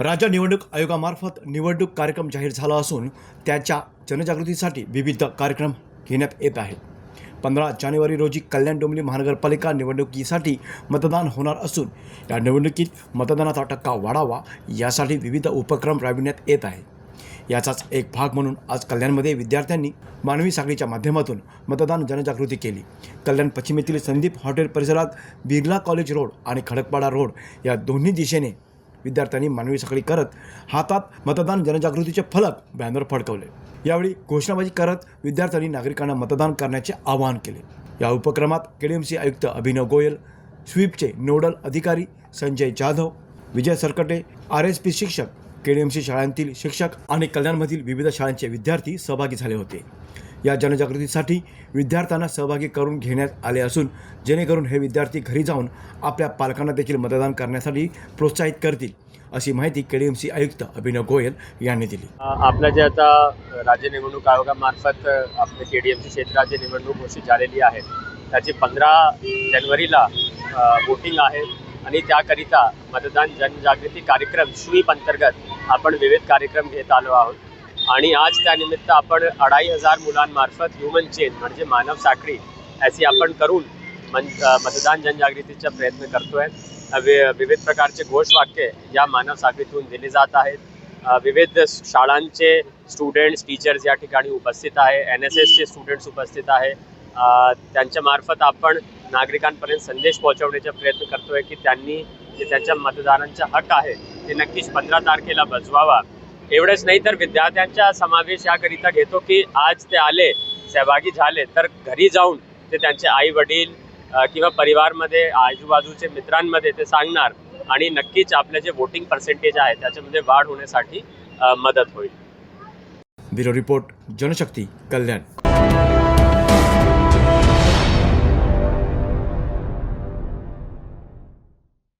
राज्य निवडणूक आयोगामार्फत निवडणूक कार्यक्रम जाहीर झाला असून त्याच्या जनजागृतीसाठी विविध कार्यक्रम घेण्यात येत आहेत. पंधरा जानेवारी रोजी कल्याण डोंबिवली महानगरपालिका निवडणुकीसाठी मतदान होणार असून या निवडणुकीत मतदानाचा टक्का वाढावा यासाठी विविध उपक्रम राबविण्यात येत आहे याचाच एक भाग म्हणून आज कल्याणमध्ये विद्यार्थ्यांनी मानवी साखळीच्या माध्यमातून मतदान जनजागृती केली. कल्याण पश्चिमेतील संदीप हॉटेल परिसरात बिर्ला कॉलेज रोड आणि खडकपाडा रोड या दोन्ही दिशेने विद्यार्थ्यांनी मानवी साखळी करत हातात मतदान जनजागृतीचे फलक बॅनर फडकवले. यावेळी घोषणाबाजी करत विद्यार्थ्यांनी नागरिकांना मतदान करण्याचे आवाहन केले. या उपक्रमात केडीएमसी आयुक्त अभिनव गोयल स्वीपचे नोडल अधिकारी Sanjay Jadhav Vijay Sarkate R S P शिक्षक केडीएमसी शाळांतील शिक्षक आणि कल्याणमधील विविध शाळांचे विद्यार्थी सहभागी झाले होते. या जनजागृतीसाठी विद्यार्थ्यांना सहभागी करून घेण्यात आले असून जेणेकरून हे विद्यार्थी घरी जाऊन आपल्या पालकांना देखील मतदान करण्यासाठी प्रोत्साहित करतील अशी माहिती केडीएमसी आयुक्त अभिनव गोयल यांनी दिली. आपल्या जे आता राज्य निवडणूक आयोगामार्फत आपले के डी क्षेत्राची निवडणूक घोषित झालेली आहे त्याची पंधरा जानेवारीला वोटिंग आहे आणि त्याकरिता मतदान जनजागृती कार्यक्रम स्वीप अंतर्गत आपण विविध कार्यक्रम घेत आलो आहोत. आणि आज त्यानिमित्त आपण अडाई हजार मुलांमार्फत ह्युमन चेन म्हणजे मानव साखळी अशी आपण करून मन मतदान जनजागृतीचा प्रयत्न करतोय. वि- विविध प्रकारचे घोषवाक्य या मानव साखळीतून दिले जात आहेत. विविध शाळांचे स्टुडंट्स टीचर्स या ठिकाणी उपस्थित आहे. एन एस एसचे स्टुडंट्स उपस्थित आहे. त्यांच्यामार्फत त्यांच्या मार्फत आपण नागरिकांपर्यंत संदेश पोहोचवण्याचा प्रयत्न करतोय की त्यांनी जे त्यांच्या मतदारांचा हक आहे ते नक्कीच पंधरा तारखेला बजवावा. एवढंच नाही तर विद्यार्थ्यांचा समावेश याकरिता घेतो की आज ते आले सहभागी झाले तर घरी जाऊन ते त्यांचे आई वडील किंवा परिवारमध्ये आजूबाजूचे मित्रांमध्ये ते सांगणार आणि नक्कीच आपले जे वोटिंग पर्सेंटेज आहे त्याच्यामध्ये वाढ होण्यासाठी मदत होईल. Bureau report Janshakti Kalyan.